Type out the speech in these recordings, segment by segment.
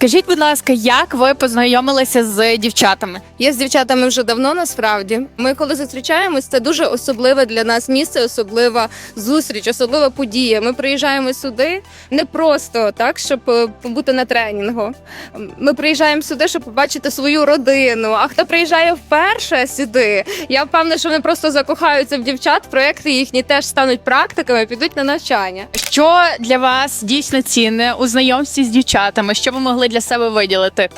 Скажіть, будь ласка, як ви познайомилися з дівчатами? Я з дівчатами вже давно насправді. Ми коли зустрічаємось, це дуже особливе для нас місце, особлива зустріч, особлива подія. Ми приїжджаємо сюди не просто так, щоб е, побути на тренінгу. Ми приїжджаємо сюди, щоб побачити свою родину. А хто приїжджає вперше сюди, я впевнена, що вони просто закохаються в дівчат. Проекти їхні теж стануть практиками, підуть на навчання. Що для вас дійсно цінне у знайомстві з дівчатами? Що ви могли для себе виділити?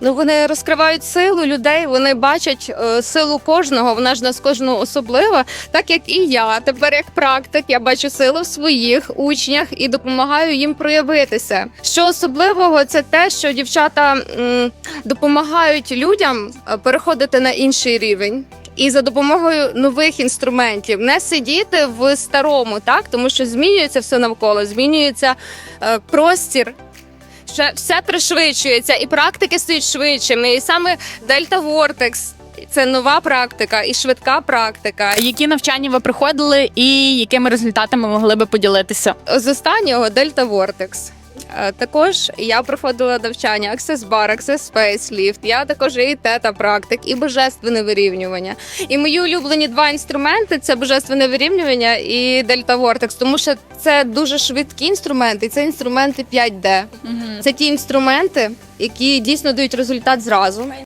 Ну вони розкривають силу людей, вони бачать е, силу кожного. Вона ж нас кожного особлива, так як і я. Тепер як практик, я бачу силу в своїх учнях і допомагаю їм проявитися. Що особливого, це те, що дівчата м, допомагають людям е, переходити на інший рівень. І за допомогою нових інструментів не сидіти в старому, так тому що змінюється все навколо, змінюється е, простір ще все пришвидшується, і практики стають швидшими. І саме Дельта Вортекс це нова практика і швидка практика. Які навчання ви приходили, і якими результатами могли би поділитися? З останнього Дельта Вортекс. Е, Також я проходила навчання Access Bar, Access Space Lift. Я також і тета практик, і божественне вирівнювання. І мої улюблені два інструменти це божественне вирівнювання і Дельта Вортекс, тому що це дуже швидкі інструменти. і Це інструменти 5D. Це ті інструменти, які дійсно дають результат зразу.